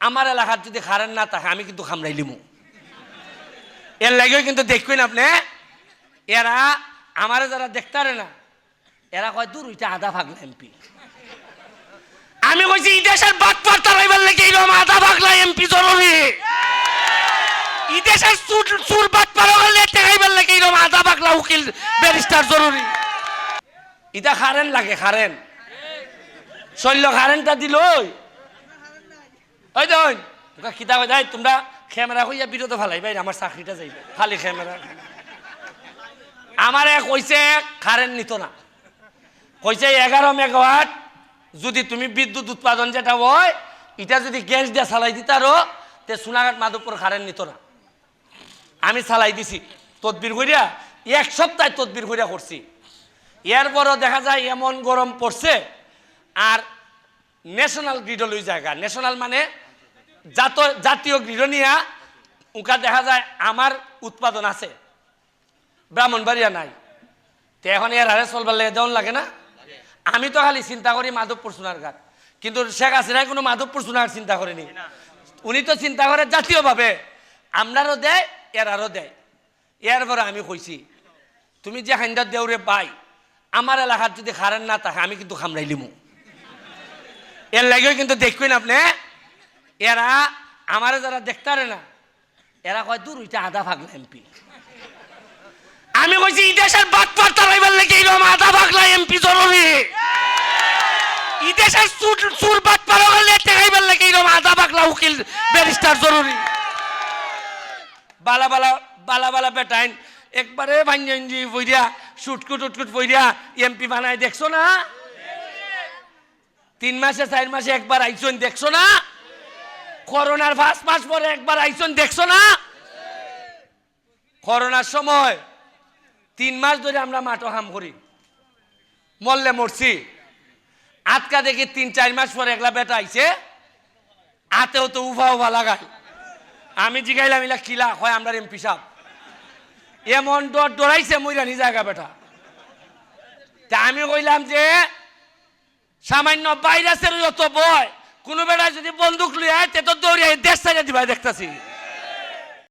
আমার এলাকার যদি খারেন না থাকে, আমি কিন্তু খামড়াই লিমু। এর লাগেও কিন্তু দেখবেন আপনি, এরা আমারে যারা দেখতারে না, এরা কয়, দূর ওইটা আধা ভাগলা এমপি। আমি কইছি এই দেশের বাদ পার লাগে এইরকম আধা ভাগলা এমপি জরুরি এই দেশের চুর চুর বাদ পার হলে টেকাইবার লাগে এইরকম আধা ভাগলা উকিল, ব্যারিস্টার জরুরি ইটা খারেন লাগে, খারেন। শৈল্য খারেনটা দিল ওই দেন কিতা কই দেয় তোমরা ক্যামেরা কইয়া বিরত ফালাই ভাই আমার চাকরিটা যাইবে খালি ক্যামেরা। আমারে কইছে, কারেন্ট নিত না। কইছে, এগারো মেগাওয়াট, যদি তুমি বিদ্যুৎ উৎপাদন যেটা হয় এটা যদি গ্যাস দিয়ে চালাই দিতারো তে সোনাঘাট মাধবপুর কারেন্ট নিত না। আমি চালাই দিছি, তদবির করিয়া এক সপ্তাহ তদবির করিয়া করছি। এরপরও দেখা যায়, এমন গরম পড়ছে, আর ন্যাশনাল গ্রিড লই জায়গা। ন্যাশনাল মানে জাত, জাতীয় গ্রিড নিয়া উকা দেখা যায় আমার উৎপাদন আছে। ব্রাহ্মণবাড়িয়া নাই। তো এখন এর হারে চলবার লাগে দেওয়ান লাগে না? আমি তো খালি চিন্তা করি মাধবপুর সোনার ঘাট কিন্তু শেখ হাসিনাই কোনো মাধবপুর সোনার চিন্তা করেনি উনি তো চিন্তা করে জাতীয়ভাবে আমরারও দেয় এরারও দেয়। এর পরে আমি কইছি তুমি যে হাইন্দার দেউরে পাই আমার এলাকার যদি খারেন না থাকে, আমি কিন্তু খামড়াই লিমু। এর লাগেও কিন্তু দেখবেন আপনি। এরা আমার যারা দেখতারে না, এরা কয়, দূর ওইটা আধা ভাগলা এমপি আমি কইছি এই দেশের বাদ পার তারাইবার লাগে এইরকম আধা ভাগলা এমপি জরুরি এই দেশের চুর চুর বাদ পার হলে টেকাইবার লাগে এইরকম আধা ভাগলা উকিল, ব্যারিস্টার জরুরি বালা বালা বালা বালা বেটাইন একবারে ভাঞ্জি বইরা সুটকুট, উটকুট বইরা এমপি বানায় দেখছ না? তিন মাসে, চার মাসে একবার আইসন দেখছ না? করোনার পাঁচ মাস পরে একবার আইসন, দেখছ না? করোনার সময় তিন মাস ধরে আমরা মাটো হাম করি। মরলে মরছি। আটকা দেখি তিন, চার মাস পরে একলা বেটা আইছে। আতেও তো উভা উভা লাগাই আমি জিগাইলাম, ইলা কিলা হয় আমরা এমপি সাহ এমন ডর ডরাইছে মইরা নি জায়গা বেটা। তা আমি কইলাম যে, সামান্য ভাইরাসের যত বয় কোনো বেড়ায় যদি বন্দুক লিয়ে তো দৌড়িয়ে দেশ ছাড়িয়ে দিবা দেখতাছি।